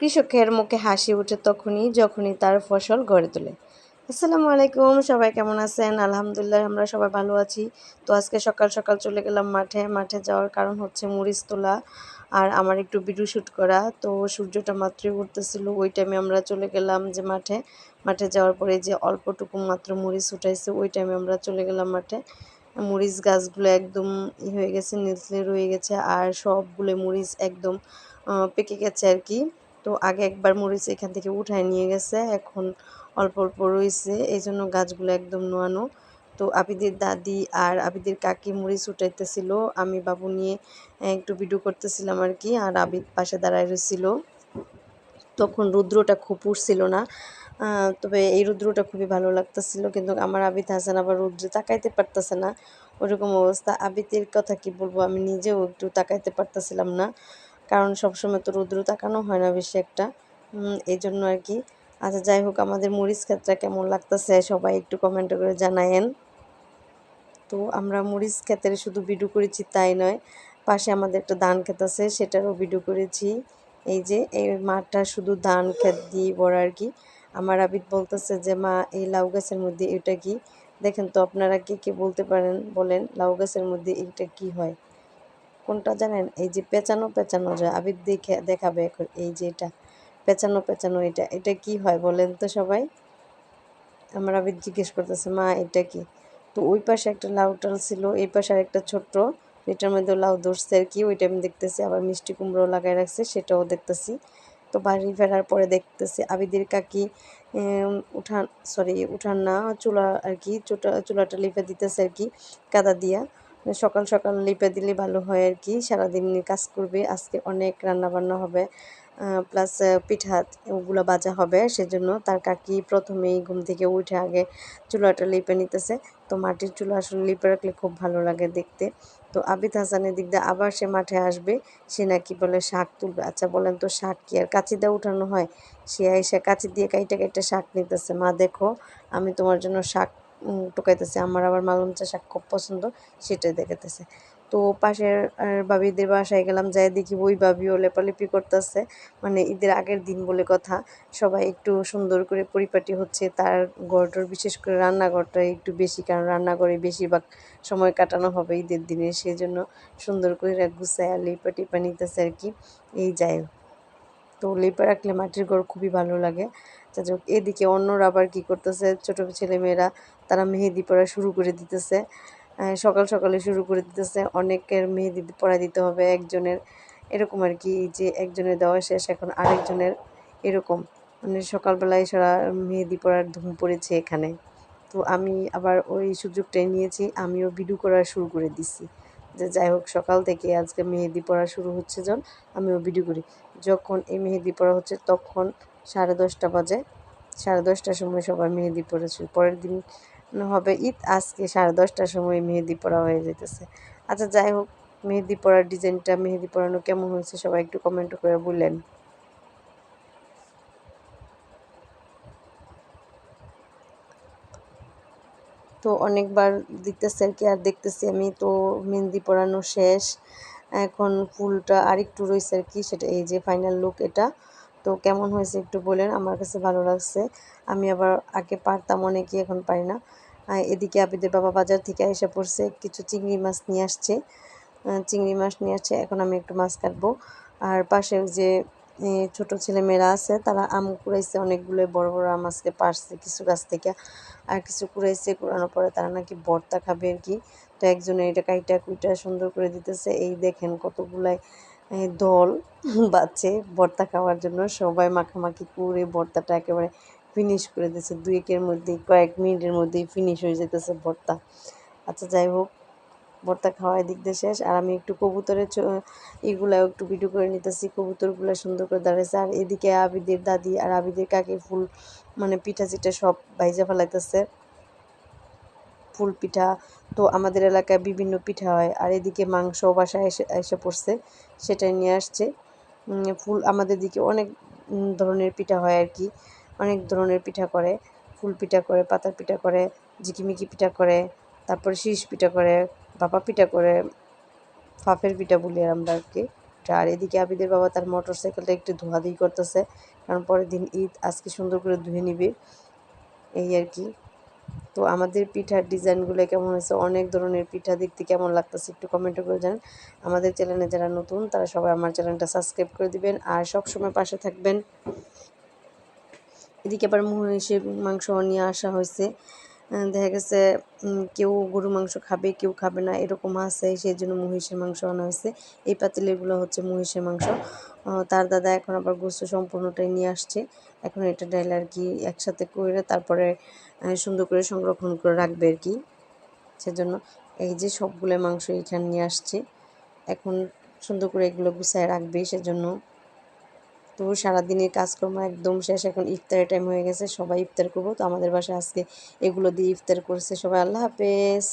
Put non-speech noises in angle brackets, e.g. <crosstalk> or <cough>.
কৃষকের মুখে হাসি ওঠে তখনই, যখনই তার ফসল গড়ে তোলে। আসসালামু আলাইকুম, সবাই কেমন আছেন? আলহামদুলিল্লাহ, আমরা সবাই ভালো আছি। তো আজকে সকাল সকাল চলে গেলাম মাঠে। মাঠে যাওয়ার কারণ হচ্ছে মরিচ তোলা আর আমার একটু ভিডিও শ্যুট করা। তো সূর্যটা মাত্রই উঠতেছিল, ওই টাইমে আমরা চলে গেলাম যে মাঠে। মাঠে যাওয়ার পরে যে অল্পটুকু মাত্র মরিচ উঠাইছে, ওই টাইমে আমরা চলে গেলাম মাঠে। মরিচ গাছগুলো একদম হয়ে গেছে, নিচলে রয়ে গেছে আর সবগুলো মরিচ একদম পেকে গেছে আর কি। তো আগে একবার মরিচ এখান থেকে উঠায় নিয়ে গেছে, এখন অল্প অল্প রয়েছে, এই জন্য গাছগুলো একদম নোয়ানো। তো আবিদের দাদি আর আবিদের কাকি মরিচ উঠাইতেছিল, আমি বাবু নিয়ে একটু ভিডিও করতেছিলাম আর কি, আর আবিদ পাশে দাঁড়ায় রয়েছিল তখন রুদ্রটা খুব উঠছিল না তবে এই রুদ্রটা খুবই ভালো লাগতেছিল, কিন্তু আমার আবিদ হাসান আবার রুদ্রে তাকাইতে পারতেছে না, ওরকম অবস্থা। আবিদের কথা কি বলব, আমি নিজেও একটু তাকাইতে পারতেছিলাম না। কারণ সবসময় তো রৌদ্র তাকানো হয় না বেশি একটা। এই জন্য আর কি। আচ্ছা যাই হোক, আমাদের মরিচ ক্ষেতটা কেমন লাগতেছে সবাই একটু কমেন্ট করে জানায়েন। তো আমরা মরিচ ক্ষেতের শুধু ভিডিও করেছি তাই নয়, পাশে আমাদের একটা ধান ক্ষেত আছে, সেটারও ভিডিও করেছি। এই যে, এই মাঠটা শুধু ধান ক্ষেত দিয়ে বড় আর কি। আমার আবিদ বলতেছে যে, মা, এই লাউ গাছের মধ্যে এটা কি? দেখেন তো, আপনারা কে কে বলতে পারেন, বলেন, লাউ গাছের মধ্যে এইটা কি হয়? কোনটা জানেন? এই যে পেঁচানো পেঁচানো যায় আবির দেখে দেখাবে এখন, এই যে এটা, পেঁচানো পেঁচানো এটা এটা কি হয় বলেন তো সবাই? আমার আবির জিজ্ঞেস করতেছে, মা, এটা কি? তো ওই পাশে একটা লাউ টাল ছিল, এই পাশে আর একটা ছোট্ট এটার মধ্যে লাউ ধরছে আর কি, ওইটা আমি দেখতেছি, আবার মিষ্টি কুমড়ো লাগাই রাখছে, সেটাও দেখতেছি। তো বাড়ি ফেরার পরে দেখতেছি আবিদের কাকি উঠান সরি উঠান না, চুলা আর কি, চুটা, চুলাটা লিপে দিতেছে আর কি, কাদা দিয়া। সকাল সকাল লিপে দিলে ভালো হয় আর কি। সারাদিন কাজ করবে, আজকে অনেক রান্না বান্না হবে প্লাস পিঠা ওগুলো বাজা হবে, সেজন্য তার কাকি প্রথমেই ঘুম থেকে উঠে আগে চুলাটা লিপে নিতেছে। তো মাটির চুলা আসলে লিপে রাখলে খুব ভালো লাগে দেখতে। তো আবিদ হাসানের দিক দিয়ে আবার সে মাঠে আসবে, সে নাকি বলে শাক তুলবে। আচ্ছা বলেন তো শাক কি আর কাঁচি দিয়ে উঠানো হয়? সে এসে কাঁচি দিয়ে কাইটা কাইটা শাক নিতেছে। মা, দেখো, আমি তোমার জন্য শাক টোকাইতেছে আমার আবার মালঞ্চা শাক খুব পছন্দ, সেটাই দেখাতেছে তো পাশের বাবিদের বাসায় গেলাম, যাই দেখি ওই বাবিও লেপালেপি করতেছে। মানে ঈদের আগের দিন বলে কথা, সবাই একটু সুন্দর করে পরিপাটি হচ্ছে। তার ঘরটার বিশেষ করে রান্নাঘরটা একটু বেশি, কারণ রান্নাঘরে বেশিরভাগ সময় কাটানো হবে ঈদের দিনে। সেই জন্য সুন্দর করে গুছায় লেপা টিপা নিতেছে আর কি। এই যাই তো লেপা রাখলে মাটির ঘর খুবই ভালো লাগে। যাক এদিকে অন্যরা আবার কী করতেছে? ছোটো ছেলেমেয়েরা, তারা মেহেদি পড়া শুরু করে দিতেছে। সকাল সকালে শুরু করে দিতেছে। অনেকের মেহেদি পড়া দিতে হবে একজনের। এরকম আর কি, যে একজনের দেওয়া শেষ, এখন আরেকজনের এরকম। মানে সকালবেলায় সারা মেহেদি পড়ার ধুম পড়েছে এখানে। তো আমি আবার ওই সুযোগটাই নিয়েছি, আমিও ভিডিও করা শুরু করে দিছি। যে যাই হোক, সকাল থেকে আজকে মেহেদি পড়া শুরু হচ্ছে যখন আমিও ভিডিও করি। যখন এই মেহেদি পড়া হচ্ছে তখন সাড়ে দশটা বাজে। সাড়ে দশটার সময় সবাই মেহেদি পড়েছে। পরের দিন হবে ঈদ, আজকে সাড়ে দশটার সময় মেহেদি পড়া হয়ে যেতেছে আচ্ছা যাই হোক, মেহেদি পড়ার ডিজাইনটা মেহেদি পড়ানো কেমন হয়েছে সবাই একটু কমেন্ট করে বললেন তো অনেকবার দিতেছে আর কি, আর দেখতেছি আমি তো মেহেন্দি পরানো শেষ। এখন ফুলটা আরেকটু রয়েছে আর কি, সেটা এই যে ফাইনাল লুক এটা। তো কেমন হয়েছে একটু বলেন, আমার কাছে ভালো লাগছে। আমি আবার আগে পারতাম অনেকে, এখন পারি না। এদিকে আবিদের বাবা বাজার থেকে এসে পড়ছে, কিছু চিংড়ি মাছ নিয়ে আসছে। চিংড়ি মাছ নিয়ে আসছে, এখন আমি একটু মাছ কাটবো। আর পাশে যে ছোট ছেলে মেয়েরা আছে, তারা আম কুড়াইছে, অনেকগুলো বড় বড় আম আজকে পারছে কিছু গাছ থেকে। আর কিছু কুড়াইছে কুড়ানোর পরে তারা নাকি ভর্তা খাবে আর কি। তো একজনে এটা কাইটা কুইটা সুন্দর করে দিতেছে। এই দেখেন কতগুলাই দল <laughs> বাচ্চে ভর্তা খাওয়ার জন্য। সবাই মাখামাখি করে ভর্তাটা একেবারে ফিনিশ করে দিয়েছে দুই একের মধ্যেই, কয়েক মিনিটের মধ্যেই ফিনিশ হয়ে যেতেছে ভর্তা। আচ্ছা যাই হোক। ভর্তা খাওয়াই দিক দিয়ে শেষ। আর আমি একটু কবুতরের এগুলাও একটু ভিডিও করে নিতেছি। কবুতরগুলো সুন্দর করে দাঁড়াইছে। আর এদিকে আবিদের দাদি আর আবিদের কাকে ফুল মানে পিঠা চিঠা সব ভাইজা ফেলাইতেছে। ফুল পিঠা। তো আমাদের এলাকায় বিভিন্ন পিঠা হয়। আর এদিকে মাংস বাসায় এসে এসে পড়ছে। সেটাই নিয়ে আসছে। ফুল আমাদের দিকে অনেক ধরনের পিঠা হয় আর কি। অনেক ধরনের পিঠা করে। ফুল পিঠা করে, পাতার পিঠা করে, ঝিকিমিকি পিঠা করে, তারপরে শীষ পিঠা করে। ভাপা পিঠা করে ফাফের পিঠা বলি আমরা আর কি। আর এদিকে আবিদের বাবা তার মোটর সাইকেলটা একটু ধোয়াধুয়ি করতেছে, কারণ পরের দিন ঈদ, আজকে সুন্দর করে ধুয়ে নিবে। এই আর কি। তো আমাদের পিঠার ডিজাইনগুলো কেমন হয়েছে, অনেক ধরনের পিঠা দেখতে কেমন লাগতেছে একটু কমেন্টে করে জানান। আমাদের চ্যানেলে যারা নতুন, তারা সবাই আমার চ্যানেলটা সাবস্ক্রাইব করে দিবেন। আর সব সময় পাশে থাকবেন। এদিকে আবার মহিষের মাংস নিয়ে আসা হয়েছে। দেখা গেছে কেউ গরু মাংস খাবে, কেউ খাবে না, এরকম আছে সেই জন্য মহিষের মাংস আনা হয়েছে। এই পাতিলেগুলো হচ্ছে মহিষের মাংস। তার দাদা এখন আবার গোস্ত সম্পূর্ণটাই নিয়ে আসছে। এখন এটা ডাইল আর কি একসাথে করে তারপরে সুন্দর করে সংরক্ষণ করে রাখবে আর কি। সেজন্য এই যে সবগুলো মাংস এখানে নিয়ে আসছে। এখন সুন্দর করে এগুলো গুছায় রাখবে, সেজন্য তো সারাদিনের কাজকর্ম একদম শেষ। এখন ইফতারের টাইম হয়ে গেছে, সবাই ইফতার করব। তো আমাদের বাসায় আজকে এগুলো দিয়ে ইফতার করছে সবাই। আল্লাহ হাফেজ।